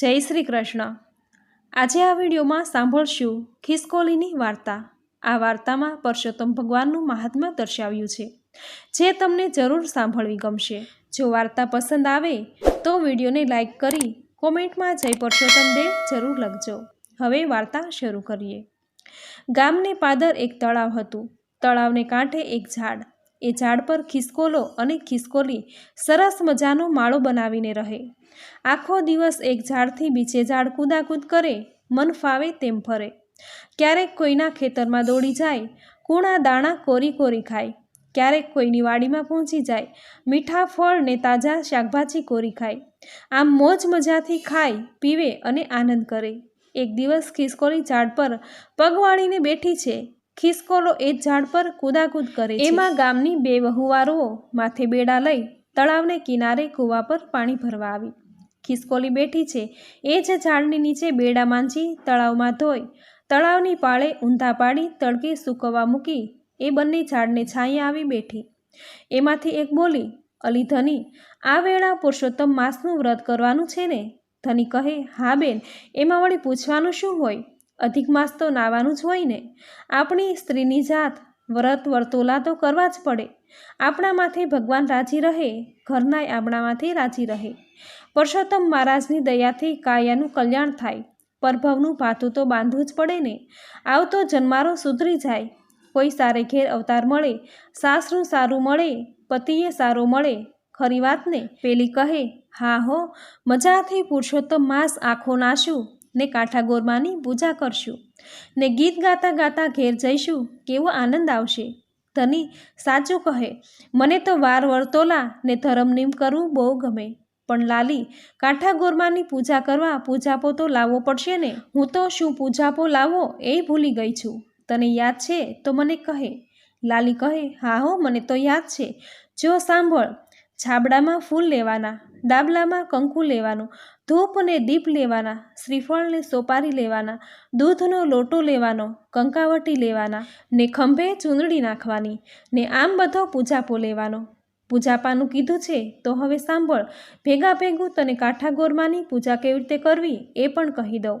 જય શ્રી કૃષ્ણ. આજે આ વિડીયોમાં સાંભળશું ખિસકોલીની વાર્તા. આ વાર્તામાં પરસોત્તમ ભગવાનનું મહાત્મ્ય દર્શાવ્યું છે. જે તમને જરૂર સાંભળવી ગમશે. જો વાર્તા પસંદ આવે, તો વિડીયોને લાઈક કરી કોમેન્ટમાં જય પરસોત્તમ દેવ જરૂર લખજો. હવે વાર્તા શરૂ કરીએ. ગામને પાદર એક તળાવ હતું. તળાવને કાંઠે એક ઝાડ. એ ઝાડ પર ખિસકોલો અને ખિસકોલી સરસ મજાનો માળો બનાવીને રહે. આખો દિવસ એક ઝાડથી બીજે ઝાડ કૂદાકૂદ કરે, મન ફાવે તેમ ફરે. ક્યારેક કોઈના ખેતરમાં દોડી જાય, કૂણા દાણા કોરી કોરી ખાય. ક્યારેક કોઈની વાડીમાં પહોંચી જાય, મીઠા ફળ ને તાજા શાકભાજી કોરી ખાય. આમ મોજ મજાથી ખાય, પીવે અને આનંદ કરે. એક દિવસ ખિસકોલી ઝાડ પર પગવાળીને બેઠી છે ખિસકોલો એ ઝાડ પર કૂદાકૂદ કરે એમાં ગામની બે વહુવારો માથે બેડા લઈ તળાવને કિનારે કૂવા પર પાણી ભરવા આવી. ખિસકોલી બેઠી છે. એ જ ઝાડની નીચે બેડા માંજી તળાવમાં ધોઈ તળાવની પાળે ઊંધા પાડી તડકે સૂકવવા મૂકી એ બંને ઝાડને છાંય આવી બેઠી. એમાંથી એક બોલી, અલી ધની, આ વેળા પુરુષોત્તમ માસનું વ્રત કરવાનું છે ને? ધની કહે, હા બેન, એમાં વળી પૂછવાનું શું હોય? અધિક માસ તો નાવાનું જ હોય ને. આપણી સ્ત્રીની જાત વ્રત વર્તોલા તો કરવા જ પડે. આપણામાંથી ભગવાન રાજી રહે ઘરનાય આપણામાંથી રાજી રહે. પરસોત્તમ મહારાજની દયાથી કાયાનું કલ્યાણ થાય. પરભવનું ભાથું તો બાંધવું જ પડે ને. આવતો જન્મારો સુધરી જાય. કોઈ સારે ઘેર અવતાર મળે, સાસરું સારું મળે, પતિએ સારો મળે. ખરી વાત ને પેલી કહે, હા હો, મજાથી પુરુષોત્તમ માસ આંખો નાશું. ને કાંઠા ગોરમાની પૂજા કરશું. ને ગીત ગાતા ગાતા ઘેર જઈશું, કેવો આનંદ આવશે. ધની, સાચું કહે, મને તો વાર વર્તોલા ને ધરમનીમ કરવું બહુ ગમે. પણ લાલી કાંઠા ગોરમાની પૂજા કરવા પૂજાપો તો લાવવો પડશે ને? હું તો શું પૂજાપો લાવો એ ભૂલી ગઈ છું. તને યાદ છે તો મને કહે. લાલી કહે, હા હો, મને તો યાદ છે. જો સાંભળ છાબડામાં ફૂલ લેવાના ડાબલામાં કંકુ લેવાનું ધૂપ અને દીપ લેવાના, શ્રીફળને સોપારી લેવાના, દૂધનો લોટો લેવાનો, કંકાવટી લેવાના, ને ખંભે ચૂંદડી નાખવાની, ને આમ બધો પૂજાપો લેવાનો. પૂજાપાનું કીધું છે, તો હવે સાંભળ, ભેગા ભેગું તને કાંઠા ગોરમાની પૂજા કેવી રીતે કરવી એ પણ કહી દઉં.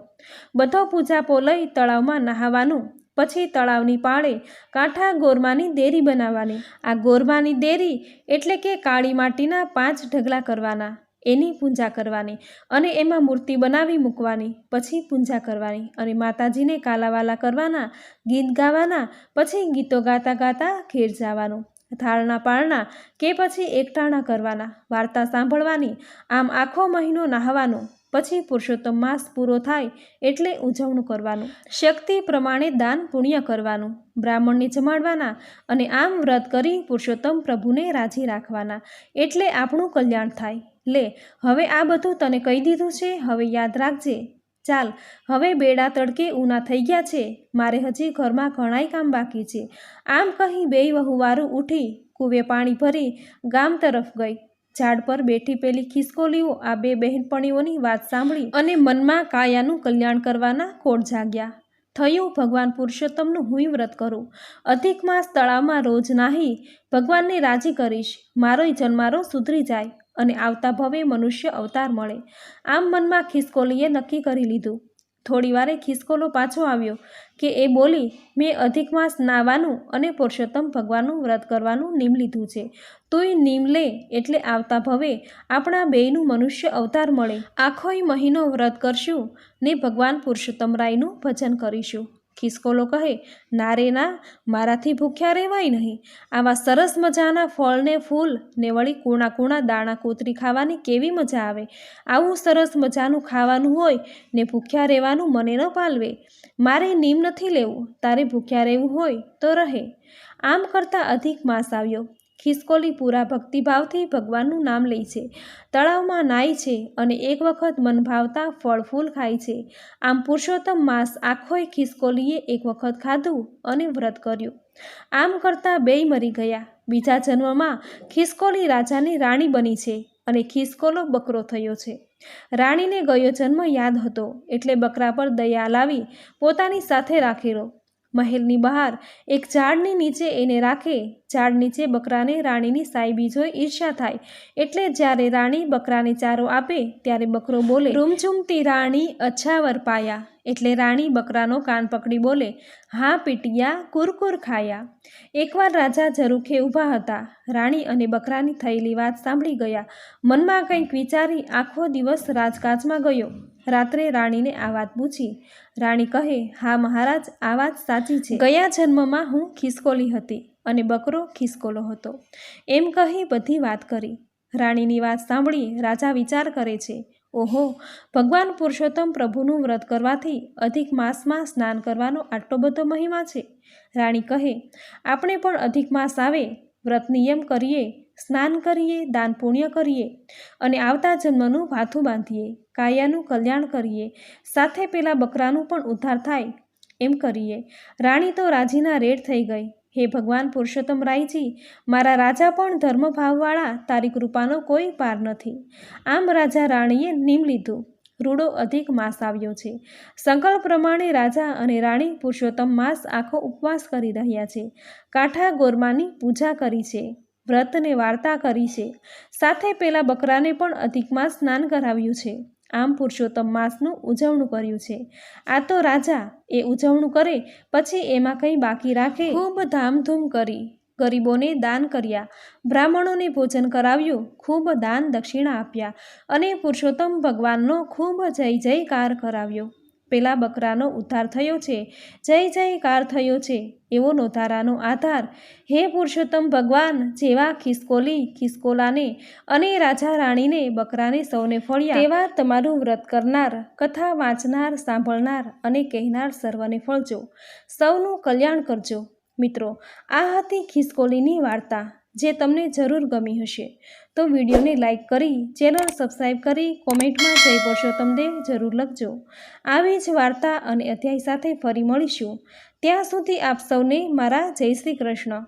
બધો પૂજાપો લઈ તળાવમાં નહાવાનું પછી તળાવની પાળે કાંઠા ગોરમાની દેરી બનાવવાની. આ ગોરમાની દેરી એટલે કે કાળી માટીના પાંચ ઢગલા કરવાના, એની પૂજા કરવાની અને એમાં મૂર્તિ બનાવી મૂકવાની, પછી પૂજા કરવાની અને માતાજીને કાલાવાલા કરવાના, ગીત ગાવાના, પછી ગીતો ગાતા ગાતા ઘેર જવાનું થાળના પાળના કે પછી એકટાણા કરવાના, વાર્તા સાંભળવાની, આમ આખો મહિનો નહાવાનો પછી પુરુષોત્તમ માસ પૂરો થાય એટલે ઉજવણું કરવાનું. શક્તિ પ્રમાણે દાન પુણ્ય કરવાનું. બ્રાહ્મણને જમાડવાના અને આમ વ્રત કરી પુરુષોત્તમ પ્રભુને રાજી રાખવાના. એટલે આપણું કલ્યાણ થાય. લે, હવે આ બધું તને કહી દીધું છે, હવે યાદ રાખજે. ચાલ, હવે બેડા તડકે ઉના થઈ ગયા છે. મારે હજી ઘરમાં ઘણાય કામ બાકી છે. આમ કહી બેય વહુવારું ઉઠી, કૂવે પાણી ભરી ગામ તરફ ગઈ. ઝાડ પર બેઠી પેલી ખિસકોલીઓ આ બે બહેનપણીઓની વાત સાંભળી અને મનમાં કાયાનું કલ્યાણ કરવાના કોડ જાગ્યા. થયું, ભગવાન પુરુષોત્તમનું હું વ્રત કરું. અધિક માસ તળાવમાં રોજ નાહી, ભગવાનને રાજી કરીશ. મારોય જન્મારો સુધરી જાય અને આવતા ભવે મનુષ્ય અવતાર મળે. આમ મનમાં ખિસકોલીએ નક્કી કરી લીધું. થોડી વારે ખિસકોલો પાછો આવ્યો કે એ બોલી, મેં અધિક માસ નાવાનું અને પુરુષોત્તમ ભગવાનનું વ્રત કરવાનું નિમ લીધું છે. તોય નિમ લે એટલે આવતા ભવે આપણા બેયનું મનુષ્ય અવતાર મળે. આખોય મહિનો વ્રત કરશું ને ભગવાન પુરુષોત્તમ રાયનું ભજન કરીશું. ખિસકોલો કહે ના રે ના, મારાથી ભૂખ્યા રહેવાય નહીં. આવા સરસ મજાના ફળને ફૂલ ને વળી કૂણા કૂણા દાણા કોતરી ખાવાની કેવી મજા આવે. આવું સરસ મજાનું ખાવાનું હોય ને ભૂખ્યા રહેવાનું મને ન પાલવે. મારે નીમ નથી લેવું, તારે ભૂખ્યા રહેવું હોય તો રહે. આમ કરતાં અધિક માસ આવ્યો. ખિસકોલી પૂરા ભક્તિભાવથી ભગવાનનું નામ લે છે. તળાવમાં નાય છે અને એક વખત મન ભાવતા ફળ ફૂલ ખાય છે. આમ પુરુષોત્તમ માસ આખોય ખિસકોલીએ એક વખત ખાધું અને વ્રત કર્યું. આમ કરતાં બેય મરી ગયા. બીજા જન્મમાં ખિસકોલી રાજાની રાણી બની છે અને ખિસકોલો બકરો થયો છે. રાણીને ગયો જન્મ યાદ હતો એટલે બકરા પર દયા લાવી પોતાની સાથે રાખેલો. મહેલની બહાર. એક ઝાડની નીચે એને રાખે. ઝાડ નીચે બકરાને રાણીની સાયબી જોઈ ઈર્ષ્યા થાય. એટલે જ્યારે રાણી બકરાને ચારો આપે, ત્યારે બકરો બોલે, રૂમઝૂમતી રાણી, અછાવર પાયા. એટલે રાણી બકરાનો કાન પકડી બોલે, હા પીટિયા, કુરકુર ખાયા. એકવાર રાજા ઝરૂખે ઊભા હતા. રાણી અને બકરાની થયેલી વાત સાંભળી ગયા. મનમાં કંઈક વિચારી આખો દિવસ રાજકાજમાં ગયો. રાત્રે રાણીને આ વાત પૂછી. રાણી કહે, હા મહારાજ, આ વાત સાચી છે. ગયા જન્મમાં હું ખિસકોલી હતી અને બકરો ખિસકોલો હતો. એમ કહી બધી વાત કરી. રાણીની વાત સાંભળી રાજા વિચાર કરે છે, ઓહો, ભગવાન પુરુષોત્તમ પ્રભુનું વ્રત કરવાથી અધિક માસમાં સ્નાન કરવાનો આટલો બધો મહિમા છે? રાણી કહે, આપણે પણ અધિક માસ આવે, વ્રત નિયમ કરીએ સ્નાન કરીએ, દાન પુણ્ય કરીએ અને આવતા જન્મનું ભાથું બાંધીએ, કાયાનું કલ્યાણ કરીએ, સાથે પેલા બકરાનું પણ ઉદ્ધાર થાય એમ કરીએ. રાણી તો રાજીના રેડ થઈ ગઈ. હે ભગવાન પુરુષોત્તમ રાયજી, મારા રાજા પણ ધર્મભાવવાળા તારી કૃપાનો કોઈ પાર નથી. આમ રાજા રાણીએ નિમ લીધું. રૂડો અધિક માસ આવ્યો છે. સંકલ્પ પ્રમાણે રાજા અને રાણી પુરુષોત્તમ માસ આખો ઉપવાસ કરી રહ્યા છે. કાંઠા ગોરમાની પૂજા કરી છે. વ્રતને વાર્તા કરી છે. સાથે પેલા બકરાને પણ અધિકમાં સ્નાન કરાવ્યું છે. આમ પુરુષોત્તમ માસનું ઉજવણું કર્યું છે. આ તો રાજા એ ઉજવણું કરે, પછી એમાં કંઈ બાકી રાખે? ખૂબ ધામધૂમ કરી, ગરીબોને દાન કર્યા. બ્રાહ્મણોને ભોજન કરાવ્યું, ખૂબ દાન દક્ષિણા આપ્યા. અને પુરુષોત્તમ ભગવાનનો ખૂબ જય જયકાર કરાવ્યો. પેલા બકરાનો ઉદ્ધાર થયો છે. જય જયકાર થયો છે. એવો નોધારાનો આધાર. હે પુરુષોત્તમ ભગવાન, જેવા ખિસકોલી ખિસકોલાને અને રાજા રાણીને બકરાને સૌને ફળ્યા. તેવા તમારું વ્રત કરનાર, કથા વાંચનાર, સાંભળનાર અને કહેનાર સર્વને ફળજો. સૌનું કલ્યાણ કરજો. મિત્રો, આ હતી ખિસકોલીની વાર્તા. જે તમને જરૂર ગમી હશે. તો વિડીયોને લાઈક કરી, ચેનલ સબસ્ક્રાઈબ કરી, કોમેન્ટમાં જય તમને જરૂર લખજો. આવી જ વાર્તા અને અધ્યાય સાથે ફરી મળીશું. ત્યાં સુધી આપ સૌને મારા જય શ્રી કૃષ્ણ.